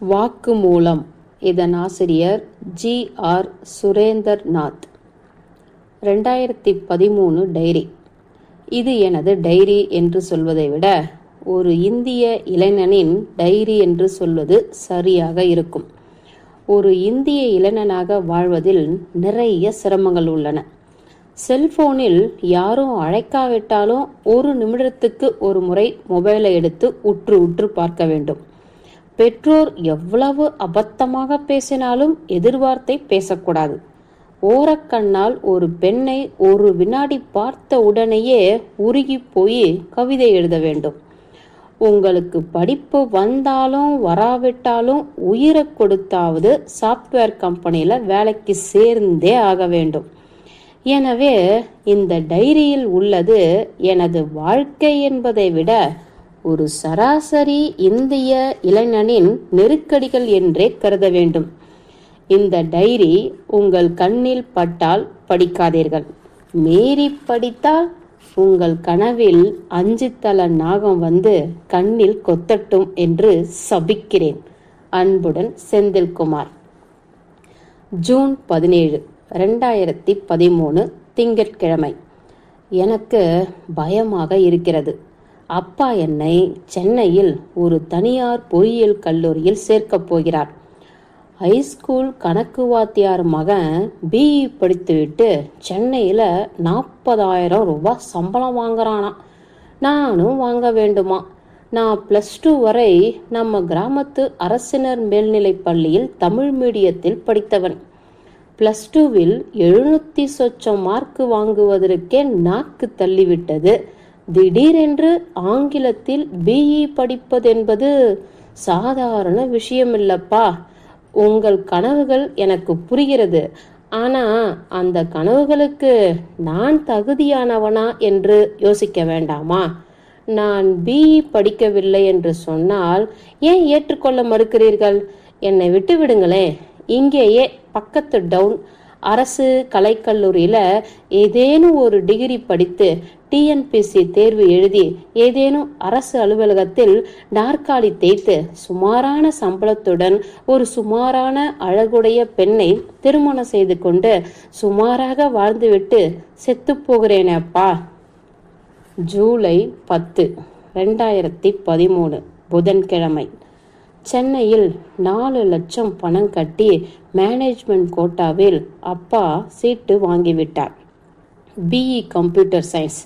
வாக்குமூலம். இதன் ஆசிரியர் ஜி. ஆர். சுரேந்தர்நாத். ரெண்டாயிரத்தி பதிமூணு டைரி. இது எனது டைரி என்று சொல்வதை விட ஒரு இந்திய இளைஞனின் டைரி என்று சொல்வது சரியாக இருக்கும். ஒரு இந்திய இளைஞனாக வாழ்வதில் நிறைய சிரமங்கள் உள்ளன. செல்போனில் யாரும் அழைக்காவிட்டாலும் ஒரு நிமிடத்துக்கு ஒரு முறை மொபைலை எடுத்து உற்று உற்று பார்க்க வேண்டும். பெற்றோர் எவ்வளவு அபத்தமாக பேசினாலும் எதிர்வார்த்தை பேசக்கூடாது. ஓரக்கண்ணால் ஒரு பெண்ணை ஒரு வினாடி பார்த்த உடனேயே உருகி போய் கவிதை எழுத வேண்டும். உங்களுக்கு படிப்பு வந்தாலும் வராவிட்டாலும் உயிரை கொடுத்தாவது சாஃப்ட்வேர் கம்பெனியில் வேலைக்கு சேர்ந்தே ஆக வேண்டும். எனவே இந்த டைரியில் உள்ளது எனது வாழ்க்கை என்பதை விட ஒரு சராசரி இந்திய இளைஞனின் நெருக்கடிகள் என்றே கருத வேண்டும். இந்த டைரி உங்கள் கண்ணில் பட்டால் படிக்காதீர்கள். மீறி படித்தால் உங்கள் கனவில் அஞ்சு தல நாகம் வந்து கண்ணில் கொத்தட்டும் என்று சபிக்கிறேன். அன்புடன் செந்தில்குமார். ஜூன் பதினேழு ரெண்டாயிரத்தி பதிமூணு திங்கட்கிழமை. எனக்கு பயமாக இருக்கிறது. அப்பா என்னை சென்னையில் ஒரு தனியார் பொறியியல் கல்லூரியில் சேர்க்கப் போகிறார். ஹைஸ்கூல் கணக்கு வாத்தியார் மகன் பிஇ படித்துவிட்டு சென்னையில் நாற்பதாயிரம் ரூபாய் சம்பளம் வாங்குறானா. நானும் வாங்க வேண்டுமா? நான் ப்ளஸ் டூ வரை நம்ம கிராமத்து அரசினர் மேல்நிலைப் பள்ளியில் தமிழ் மீடியத்தில் படித்தவன். ப்ளஸ் டூவில் எழுநூற்றி சொச்சம் மார்க் வாங்குவதற்கே நாக்கு தள்ளிவிட்டது. திடீரென்று ஆங்கிலத்தில் பிஇ படிப்பதென்பது சாதாரண விஷயமில்லப்பா. உங்கள் கனவுகள் எனக்கு புரிகிறது. ஆனா அந்த கனவுகளுக்கு நான் தகுதியானவனா என்று யோசிக்க வேண்டாமா? நான் பிஇ படிக்கவில்லை என்று சொன்னால் ஏன் ஏற்றுக்கொள்ள மறுக்கிறீர்கள்? என்னை விட்டு விடுங்களேன். இங்கேயே பக்கத்து டவுன் அரசு கலைக்கல்லூரியில் ஏதேனும் ஒரு டிகிரி படித்து டிஎன்பிசி தேர்வு எழுதி ஏதேனும் அரசு அலுவலகத்தில் நாற்காலி தேய்த்து சுமாரான சம்பளத்துடன் ஒரு சுமாரான அழகுடைய பெண்ணை திருமணம் செய்து கொண்டு சுமாராக வாழ்ந்துவிட்டு செத்து போகிறேனப்பா. ஜூலை பத்து ரெண்டாயிரத்தி பதிமூணு புதன்கிழமை. சென்னையில் நாலு லட்சம் பணம் கட்டி மேனேஜ்மெண்ட் கோட்டாவில் அப்பா சீட்டு வாங்கிவிட்டார். BE computer science.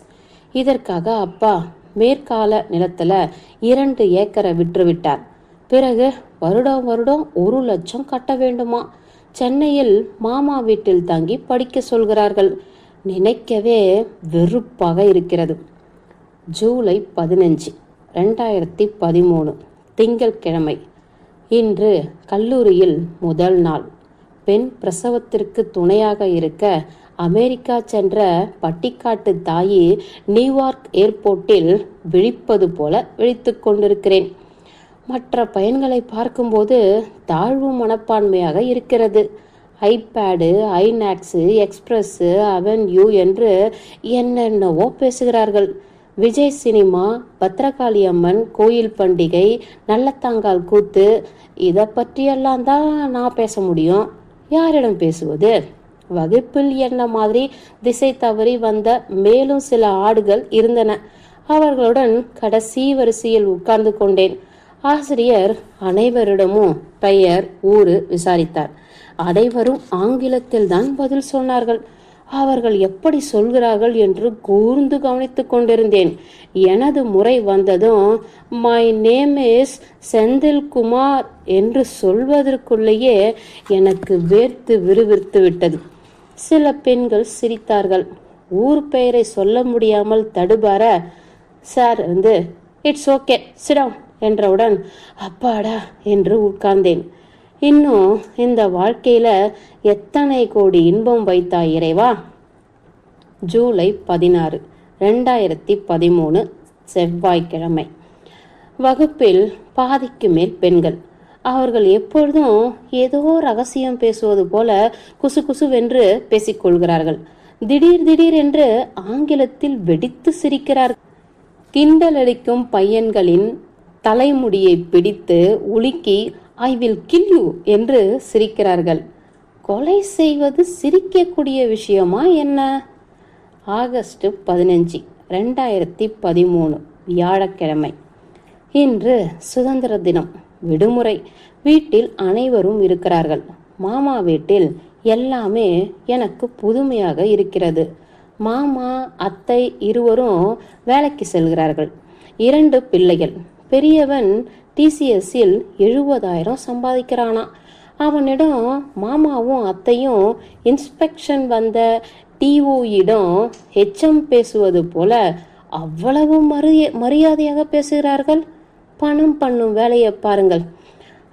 இதற்காக அப்பா மேற்கால நிலத்துல இரண்டு ஏக்கரை விற்றுவிட்டார். பிறகு வருடம் வருடம் ஒரு லட்சம் கட்ட வேண்டுமா? சென்னையில் மாமா வீட்டில் தங்கி படிக்க சொல்கிறார்கள். நினைக்கவே வெறுப்பாக இருக்கிறது. ஜூலை பதினஞ்சு ரெண்டாயிரத்தி பதிமூணு திங்கட்கிழமை. இன்று கல்லூரியில் முதல் நாள். பெண் பிரசவத்திற்கு துணையாக இருக்க அமெரிக்கா சென்ற பட்டிக்காட்டு தாயி நியூயார்க் ஏர்போர்ட்டில் விழிப்பது போல விழித்து கொண்டிருக்கிறேன். மற்ற பயன்களை பார்க்கும்போது தாழ்வு மனப்பான்மையாக இருக்கிறது. ஐபேடு ஐநாக்ஸு எக்ஸ்பிரஸ்ஸு அவென்யூ என்று என்னென்னவோ பேசுகிறார்கள். விஜய் சினிமா பத்ரகாளி அம்மன் கோயில் பண்டிகை நல்லத்தாங்கால் கூத்து இதை பற்றியெல்லாம் தான் நான் பேச முடியும். யாரிடம் பேசுவது? வகுப்பில் என்ன மாதிரி திசை தவறி வந்த மேலும் சில ஆடுகள் இருந்தன. அவர்களுடன் கடைசி வரிசையில் உட்கார்ந்து கொண்டேன். ஆசிரியர் அனைவரிடமும் பெயர் ஊரு விசாரித்தார். அனைவரும் ஆங்கிலத்தில் தான் பதில் சொன்னார்கள். அவர்கள் எப்படி சொல்கிறார்கள் என்று கூர்ந்து கவனித்துக் கொண்டிருந்தேன். எனது முறை வந்ததும் my name is Senthil Kumar என்று சொல்வதற்குள்ளேயே எனக்கு வேர்த்து விறுவிறுத்து விட்டது. சில பெண்கள் சிரித்தார்கள். ஊர் பெயரை சொல்ல முடியாமல் தடுபார சார் வந்து இட்ஸ் ஓகே சிடம் என்றவுடன் அப்பாடா என்று உட்கார்ந்தேன். இன்னும் இந்த வாழ்க்கையில எத்தனை கோடி இன்பம் வைத்தாய் இறைவா? ஜூலை பதினாறு ரெண்டாயிரத்தி பதிமூணு செவ்வாய்க்கிழமை. வகுப்பில் பாதிக்கு மேல் பெண்கள். அவர்கள் எப்பொழுதும் ஏதோ ரகசியம் பேசுவது போல குசு குசுவென்று பேசிக்கொள்கிறார்கள். திடீர் திடீர் என்று ஆங்கிலத்தில் வெடித்து சிரிக்கிறார். கிண்டலடிக்கும் பையன்களின் தலைமுடியை பிடித்து உலுக்கி ஐ வில் கில் யூ என்று சிரிக்கிறார்கள். கொலை செய்வது சிரிக்கக்கூடிய விஷயமா என்ன? ஆகஸ்ட் பதினஞ்சு ரெண்டாயிரத்தி பதிமூணு வியாழக்கிழமை. இன்று சுதந்திர தினம். விடுமுறை. வீட்டில் அனைவரும் இருக்கிறார்கள். மாமா வீட்டில் எல்லாமே எனக்கு புதுமையாக இருக்கிறது. மாமா அத்தை இருவரும் வேலைக்கு செல்கிறார்கள். இரண்டு பிள்ளைகள். பெரியவன் டிசிஎஸ்ஸில் எழுபதாயிரம் சம்பாதிக்கிறானா? அவனிடம் மாமாவும் அத்தையும் இன்ஸ்பெக்ஷன் வந்த டிஓயிடம் ஹெச்எம் பேசுவது போல அவ்வளவு மரிய மரியாதையாக பேசுகிறார்கள். பணம் பண்ணும் வேலையை பாருங்கள்.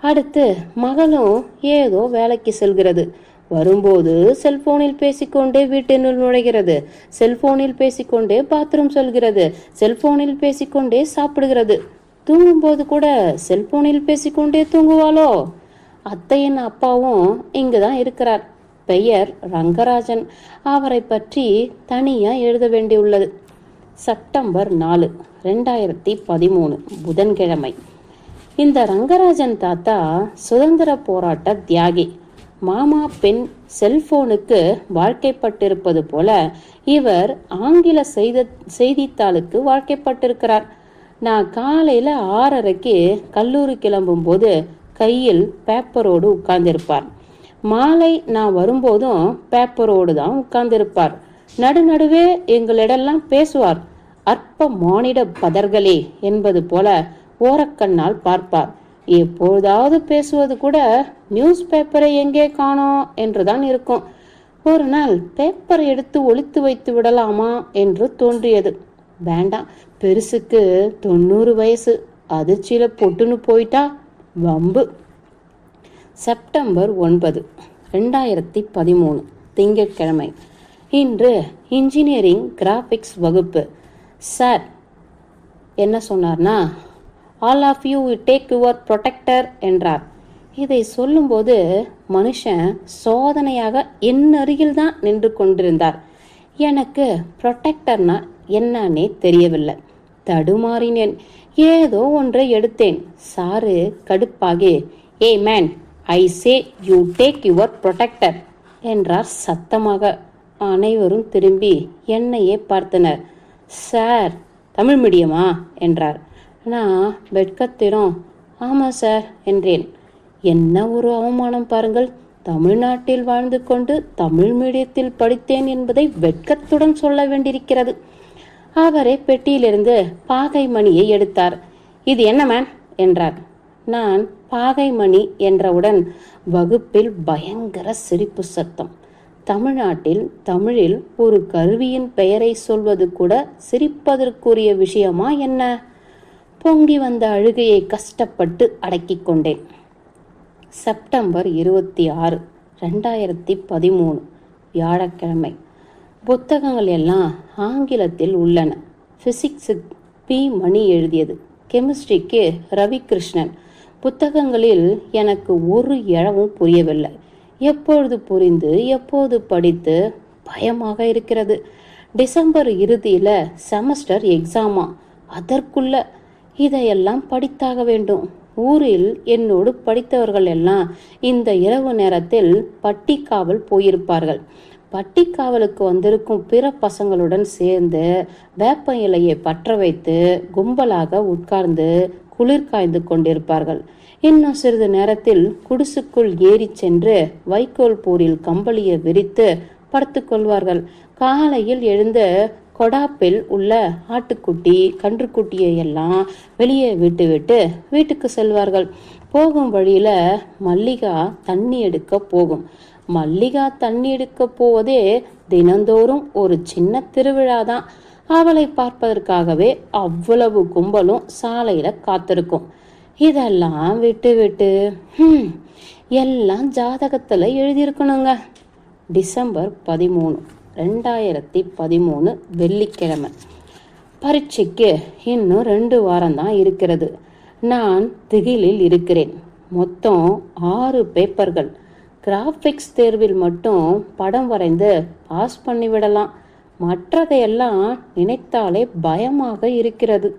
அடுத்து மகளும் ஏதோ வேலைக்கு செல்கிறது. வரும்போது செல்போனில் பேசிக்கொண்டே வீட்டினுள் நுழைகிறது. செல்போனில் பேசிக்கொண்டே பாத்ரூம் செல்கிறது. செல்போனில் பேசிக்கொண்டே சாப்பிடுகிறது. தூங்கும்போது கூட செல்போனில் பேசிக்கொண்டே தூங்குவாளோ? அத்தையின் அப்பாவும் இங்கு தான் இருக்கிறார். பெயர் ரங்கராஜன். அவரை பற்றி தனியாக எழுத வேண்டியுள்ளது. செப்டம்பர் நாலு ரெண்டாயிரத்தி பதிமூணு புதன்கிழமை. இந்த ரங்கராஜன் தாத்தா சுதந்திர போராட்ட தியாகி. மாமா பெண் செல்போனுக்கு வாழ்க்கைப்பட்டிருப்பது போல இவர் ஆங்கில செய்த செய்தித்தாளுக்கு வாழ்க்கைப்பட்டிருக்கிறார். நான் காலையில் ஆறரைக்கு கல்லூரி கிளம்பும்போது கையில் பேப்பரோடு உட்கார்ந்திருப்பார். மாலை நான் வரும்போதும் பேப்பரோடு தான் உட்கார்ந்திருப்பார். நடுநடுவே எங்களிடெல்லாம் பேசுவார். அற்ப மானிட பதர்களே என்பது போல ஓரக்கண்ணால் பார்ப்பார். எப்பொழுதாவது பேசுவது கூட நியூஸ் பேப்பரை எங்கே காணோம் என்றுதான் இருக்கும். ஒரு நாள் பேப்பர் எடுத்து ஒழித்து வைத்து விடலாமா என்று தோன்றியது. வேண்டாம் பெருசுக்கு தொண்ணூறு வயசு. அதிர்ச்சியில பொட்டுன்னு போயிட்டா வம்பு. செப்டம்பர் ஒன்பது ரெண்டாயிரத்தி பதிமூணு திங்கட்கிழமை. இன்று இன்ஜினியரிங் கிராஃபிக்ஸ் வகுப்பு. சார் என்ன சொன்னார்னா all of you take your protractor என்றார். இதை சொல்லும்போது மனுஷன் சோதனையாக என்னருகில் தான் நின்று கொண்டிருந்தார். எனக்கு ப்ரொடெக்டர்னா என்னன்னே தெரியவில்லை. தடுமாறினேன். ஏதோ ஒன்றை எடுத்தேன். Sir கடுப்பாகி hey man I say you take your protractor என்றார் சத்தமாக. அனைவரும் திரும்பி என்னையே பார்த்தனர். சார் தமிழ் மீடியமா? என்றார். நான் வெட்கத்திடம் ஆமாம் சார் என்றேன். என்ன ஒரு அவமானம் பாருங்கள். தமிழ்நாட்டில் வாழ்ந்து கொண்டு தமிழ் மீடியத்தில் படித்தேன் என்பதை வெட்கத்துடன் சொல்ல வேண்டியிருக்கிறது. அவரே பெட்டியிலிருந்து பாகை மணியை எடுத்தார். இது என்ன மேன் என்றார். நான் பாகை மணி என்றவுடன் வகுப்பில் பயங்கர சிரிப்பு சத்தம். தமிழ்நாட்டில் தமிழில் ஒரு கருவியின் பெயரை சொல்வது கூட சிரிப்பதற்குரிய விஷயமா என்ன? பொங்கி வந்த அழுகையை கஷ்டப்பட்டு அடக்கிக் கொண்டேன். செப்டம்பர் இருபத்தி ஆறு ரெண்டாயிரத்தி பதிமூணு வியாழக்கிழமை. புத்தகங்கள் எல்லாம் ஆங்கிலத்தில் உள்ளன. ஃபிசிக்ஸு பி மணி எழுதியது. கெமிஸ்ட்ரிக்கு ரவிகிருஷ்ணன். புத்தகங்களில் எனக்கு ஒரு இழவும் புரியவில்லை. எப்பொழுது புரிந்து எப்போது படித்து பயமாக இருக்கிறது? டிசம்பர் இறுதியில் செமஸ்டர் எக்ஸாமா? அதற்குள்ள இதையெல்லாம் படித்தாக வேண்டும். ஊரில் என்னோடு படித்தவர்கள் எல்லாம் இந்த இரவு நேரத்தில் பட்டிக்காவல் போயிருப்பார்கள். பட்டிக்காவலுக்கு வந்திருக்கும் பிற பசங்களுடன் சேர்ந்து வேப்ப இலையை பற்ற வைத்து கும்பலாக உட்கார்ந்து குளிர் காய்ந்து கொண்டிருப்பார்கள். இன்னும் சிறிது நேரத்தில் குடிசுக்குள் ஏறி சென்று வைக்கோல் போரில் கம்பளியை விரித்து படுத்துக்கொள்வார்கள் காலையில் எழுந்து கொடாப்பில் உள்ள ஆட்டுக்குட்டி கன்றுக்குட்டியை எல்லாம் வெளியே விட்டு விட்டு வீட்டுக்கு செல்வார்கள். போகும் வழியில மல்லிகா தண்ணி எடுக்க போகும். மல்லிகா தண்ணி எடுக்க போவதே தினந்தோறும் ஒரு சின்ன திருவிழா தான் அவளை பார்ப்பதற்காகவே அவ்வளவு கும்பலும் சாலையில காத்திருக்கும். இதெல்லாம் விட்டு விட்டு எல்லாம் ஜாதகத்தில் எழுதியிருக்கணுங்க. டிசம்பர் பதிமூணு ரெண்டாயிரத்தி பதிமூணு வெள்ளிக்கிழமை. பரீட்சைக்கு இன்னும் ரெண்டு வாரம் தான் இருக்கிறது. நான் திகிலில் இருக்கிறேன். மொத்தம் ஆறு பேப்பர்கள். கிராஃபிக்ஸ் தேர்வில் மட்டும் படம் வரைந்து பாஸ் பண்ணிவிடலாம் மற்றதையெல்லாம் நினைத்தாலே பயமாக இருக்கிறது.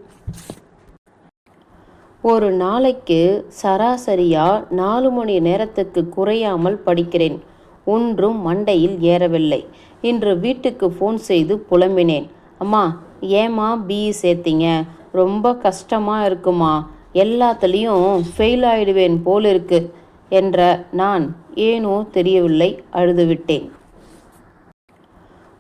ஒரு நாளைக்கு சராசரியா நாலு மணி நேரத்துக்கு குறையாமல் படிக்கிறேன். ஒன்றும் மண்டையில் ஏறவில்லை. இன்று வீட்டுக்கு ஃபோன் செய்து புலம்பினேன். அம்மா ஏம்மா பிஇ சேர்த்தீங்க? ரொம்ப கஷ்டமாக இருக்குமா? எல்லாத்துலேயும் ஃபெயில் ஆயிடுவேன் போல் இருக்கு என்ற நான் ஏனோ தெரியவில்லை அழுதுவிட்டேன்.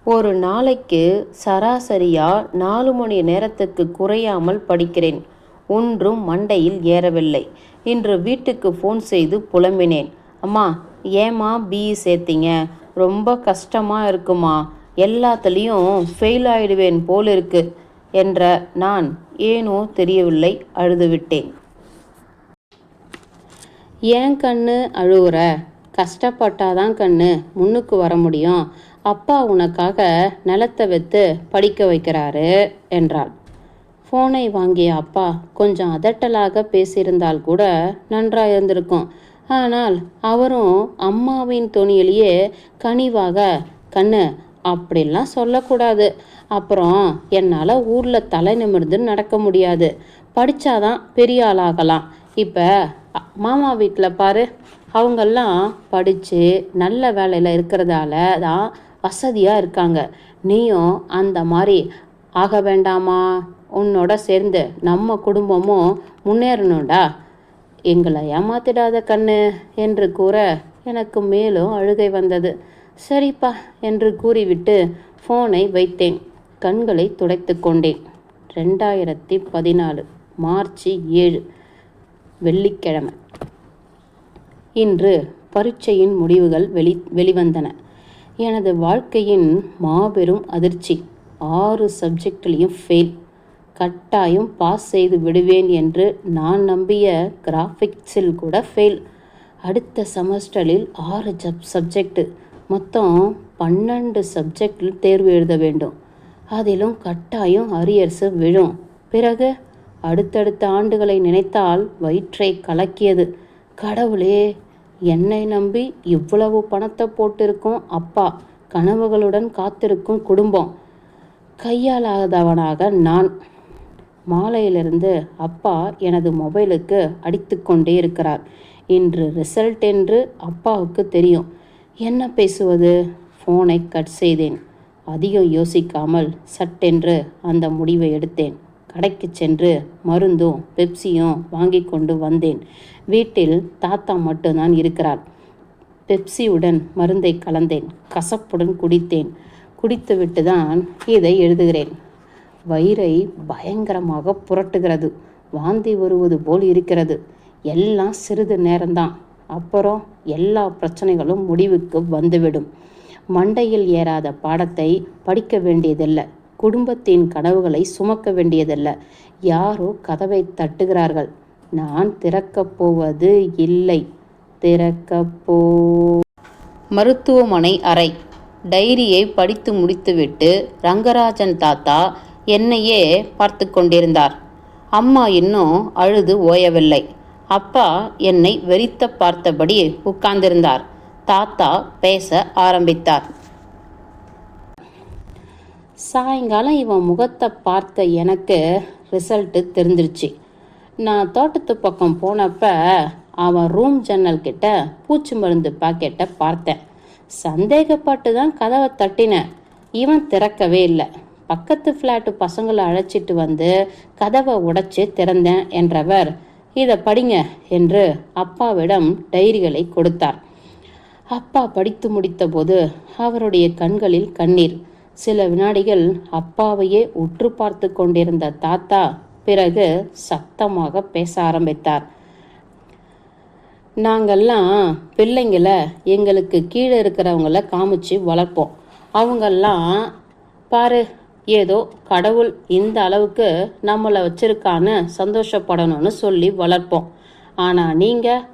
ஒரு நாளைக்கு சராசரியா நாலு மணி நேரத்துக்கு குறையாமல் படிக்கிறேன். ஒன்றும் மண்டையில் ஏறவில்லை. இன்று வீட்டுக்கு ஃபோன் செய்து புலம்பினேன். அம்மா ஏம்மா பிஇ சேர்த்தீங்க? ரொம்ப கஷ்டமாக இருக்குமா? எல்லாத்துலேயும் ஃபெயில் ஆயிடுவேன் போல் இருக்கு என்ற நான் ஏனோ தெரியவில்லை அழுதுவிட்டேன். ஏன் கண்ணு அழுகுற கஷ்டப்பட்டாதான் கண்ணு முன்னுக்கு வர முடியும். அப்பா உனக்காக நிலத்தை விற்று படிக்க வைக்கிறாரு என்றாள். ஃபோனை வாங்கிய அப்பா கொஞ்சம் அதட்டலாக பேசியிருந்தால் கூட நன்றாக இருந்திருக்கும் ஆனால் அவரும் அம்மாவின் துணியிலேயே கனிவாக கண்ணு அப்படிலாம் சொல்லக்கூடாது. அப்புறம் என்னால் ஊரில் தலை நிமிர்ந்து நடக்க முடியாது. படித்தாதான் பெரிய ஆளாகலாம். இப்போ மாமா வீட்டில் பாரு. அவங்கெல்லாம் படித்து நல்ல வேலையில் இருக்கிறதால தான் வசதியாக இருக்காங்க. நீயும் அந்த மாதிரி ஆக வேண்டாமா? உன்னோட சேர்ந்து நம்ம குடும்பமும் முன்னேறணும்டா. எங்களை ஏமாத்திடாத கண்ணு என்று கூற எனக்கு மேலும் அழுகை வந்தது. சரிப்பா என்று கூறிவிட்டு ஃபோனை வைத்தேன். கண்களை துடைத்து கொண்டேன். ரெண்டாயிரத்தி பதினாலு மார்ச் ஏழு வெள்ளிக்கிழமை. இன்று பரீட்சையின் முடிவுகள் வெளி வெளிவந்தன. எனது வாழ்க்கையின் மாபெரும் அதிர்ச்சி. ஆறு சப்ஜெக்ட்லேயும் ஃபெயில் கட்டாயம் பாஸ் செய்து விடுவேன் என்று நான் நம்பிய கிராஃபிக்ஸில் கூட ஃபெயில் அடுத்த செமஸ்டரில் ஆறு ஜப் சப்ஜெக்டு மொத்தம் பன்னெண்டு சப்ஜெக்டில் தேர்வு எழுத வேண்டும். அதிலும் கட்டாயம் அரியர்ஸு விழும். பிறகு அடுத்தடுத்த ஆண்டுகளை நினைத்தால் வயிற்றை கலக்கியது. கடவுளே என்னை நம்பி இவ்வளவு பணத்தை போட்டிருக்கும் அப்பா கனவுகளுடன் காத்திருக்கும் குடும்பம். கையாளாதவனாக நான் மாலையிலிருந்து அப்பா எனது மொபைலுக்கு அடித்து கொண்டே இருக்கிறார். இன்று ரிசல்ட் என்று அப்பாவுக்கு தெரியும். என்ன பேசுவது? ஃபோனை கட் செய்தேன். அதிகம் யோசிக்காமல் சட்டென்று அந்த முடிவை எடுத்தேன். கடைக்கு சென்று மருந்தும் பெப்சியும் வாங்கி கொண்டு வந்தேன். வீட்டில் தாத்தா மட்டும்தான் இருக்கிறார். பெப்சியுடன் மருந்தை கலந்தேன். கசப்புடன் குடித்தேன். குடித்துவிட்டு தான் இதை எழுதுகிறேன். வயிறை பயங்கரமாக புரட்டுகிறது. வாந்தி வருவது போல் இருக்கிறது. எல்லாம் சிறிது நேரம்தான். அப்புறம் எல்லா பிரச்சனைகளும் முடிவுக்கு வந்துவிடும். மண்டையில் ஏறாத பாடத்தை படிக்க வேண்டியதில்லை. குடும்பத்தின் கனவுகளை சுமக்க வேண்டியதில்லை. யாரோ கதவை தட்டுகிறார்கள். நான் திறக்கப் போவது இல்லை. திறக்கப்போ. மருத்துவமனை அறை. டைரியை படித்து முடித்துவிட்டு ரங்கராஜன் தாத்தா என்னையே பார்த்து கொண்டிருந்தார். அம்மா இன்னும் அழுது ஓயவில்லை. அப்பா என்னை வெறித்த பார்த்தபடி உட்கார்ந்திருந்தார். தாத்தா பேச ஆரம்பித்தார். சாயங்காலம் இவன் முகத்தை பார்த்த எனக்கு ரிசல்ட்டு தெரிஞ்சிருச்சு. நான் தோட்டத்து பக்கம் போனப்ப அவன் ரூம் ஜன்னல் கிட்ட பூச்சி மருந்து பாக்கெட்டை பார்த்தேன். சந்தேகப்பட்டு தான் கதவை தட்டினேன். இவன் திறக்கவே இல்லை. பக்கத்து ஃப்ளாட்டு பசங்களை அழைச்சிட்டு வந்து கதவை உடைச்சு திறந்தேன் என்றவர் இதை படிங்க என்று அப்பாவிடம் டைரிகளை கொடுத்தார். அப்பா படித்து முடித்தபோது அவருடைய கண்களில் கண்ணீர். சில வினாடிகள் அப்பாவையே உற்று பார்த்து கொண்டிருந்த தாத்தா பிறகு சத்தமாக பேச ஆரம்பித்தார். நாங்கெல்லாம் பிள்ளைங்களை எங்களுக்கு கீழே இருக்கிறவங்கள காமிச்சு வளர்ப்போம். அவங்கெல்லாம் பாரு ஏதோ கடவுள் இந்த அளவுக்கு நம்மளை வச்சிருக்கான்னு சந்தோஷப்படணும்னு சொல்லி வளர்ப்போம். ஆனால் நீங்கள்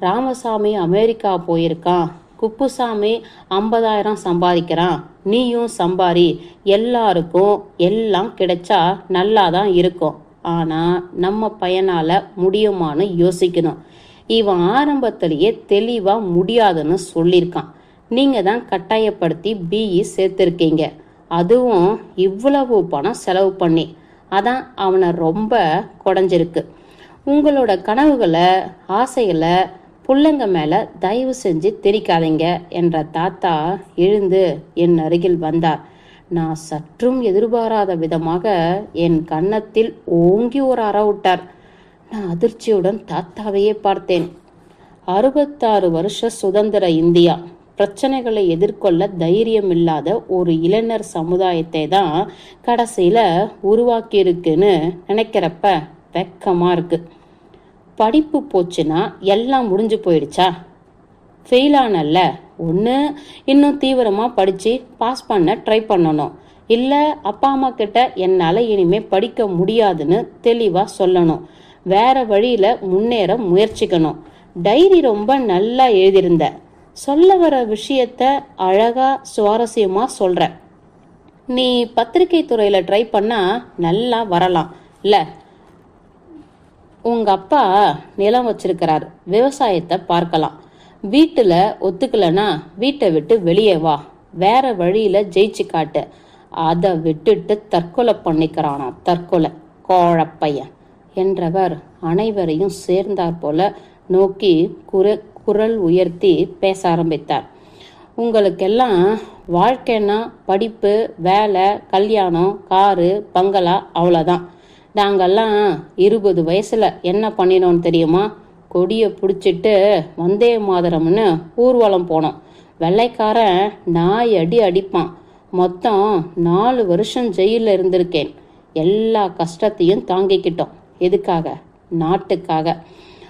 ராமசாமி அமெரிக்கா போயிருக்கான் குப்புசாமி ஐம்பதாயிரம் சம்பாதிக்கிறான் நீயும் சம்பாரி எல்லாருக்கும் எல்லாம் கிடைச்சா நல்லா தான் இருக்கும். ஆனால் நம்ம பையனால் முடியுமான்னு யோசிக்கணும். இவன் ஆரம்பத்திலேயே தெளிவாக முடியாதுன்னு சொல்லியிருக்கான். நீங்கள் தான் கட்டாயப்படுத்தி பிஇ சேர்த்துருக்கீங்க. அதுவும் இவ்வளவு பணம் செலவு பண்ணி. அதான் அவனை ரொம்ப குடஞ்சிருக்கு. உங்களோட கனவுகளை ஆசைகளை புள்ளங்க மேலே தயவு செஞ்சு திணிக்காதீங்க என்ற தாத்தா எழுந்து என் அருகில் வந்தார். நான் சற்றும் எதிர்பாராத விதமாக என் கன்னத்தில் ஓங்கி ஒரு அற விட்டார். நான் அதிர்ச்சியுடன் தாத்தாவையே பார்த்தேன். அறுபத்தாறு வருஷ சுதந்திர இந்தியா. பிரச்சனைகளை எதிர்கொள்ள தைரியம் இல்லாத ஒரு இளைஞர் சமுதாயத்தை தான் கடைசியில் உருவாக்கியிருக்குன்னு நினைக்கிறப்ப வெக்கமாக இருக்கு. படிப்பு போச்சுன்னா எல்லாம் முடிஞ்சு போயிடுச்சா? ஃபெயில் ஆனல்ல. ஒன்று இன்னும் தீவிரமாக படித்து பாஸ் பண்ண ட்ரை பண்ணணும். இல்லை அப்பா அம்மா கிட்ட என்னால் இனிமேல் படிக்க முடியாதுன்னு தெளிவாக சொல்லணும். வேற வழியில் முன்னேற முயற்சிக்கணும். டைரி ரொம்ப நல்லா எழுதியிருந்த. சொல்ல வர விஷயத்த அழகாக சுவாரஸ்யமாக சொல்ற. நீ பத்திரிகை துறையில ட்ரை பண்ணால் நல்லா வரலாம். இல்லை உங்க அப்பா நிலம் வச்சிருக்கிறார். விவசாயத்தை பார்க்கலாம். வீட்டில் ஒத்துக்கலைன்னா வீட்டை விட்டு வெளியே வா. வேற வழியில ஜெயிச்சு காட்டு. அதை விட்டுட்டு தற்கொலை பண்ணிக்கிறானா தற்கொலை. கோழப்பையன். என்றவர் அனைவரையும் சேர்ந்தார் போல நோக்கி குர குரல் உயர்த்தி பேச ஆரம்பித்தார். உங்களுக்கெல்லாம் வாழ்க்கைன்னா படிப்பு வேலை கல்யாணம் காரு பங்களா அவ்வளோதான். நாங்கெல்லாம் இருபது வயசுல என்ன பண்ணினோம் தெரியுமா? கொடியை பிடிச்சிட்டு வந்தே மாதரம்னு ஊர்வலம் போனோம். வெள்ளைக்காரன் நாய் அடி அடிப்பான். மொத்தம் நாலு வருஷம் ஜெயிலில் இருந்திருக்கேன். எல்லா கஷ்டத்தையும் தாங்கிக்கிட்டோம். எதுக்காக? நாட்டுக்காக.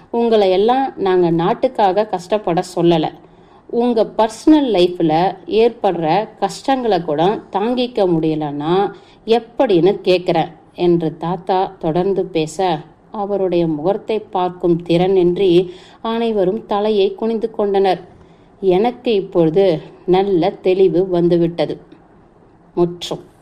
உங்களை எல்லாம் நாங்கள் நாட்டுக்காக கஷ்டப்பட சொல்லலை. உங்கள் பர்சனல் லைஃப்பில் ஏற்படுற கஷ்டங்களை கூட தாங்கிக்க முடியலன்னா எப்படின்னு கேட்குறேன் என்று தாத்தா தொடர்ந்து பேச அவருடைய முகத்தை பார்க்கும் திறனின்றி அனைவரும் தலையை குனிந்து கொண்டனர். எனக்கு இப்பொழுது நல்ல தெளிவு வந்துவிட்டது. முற்றும்.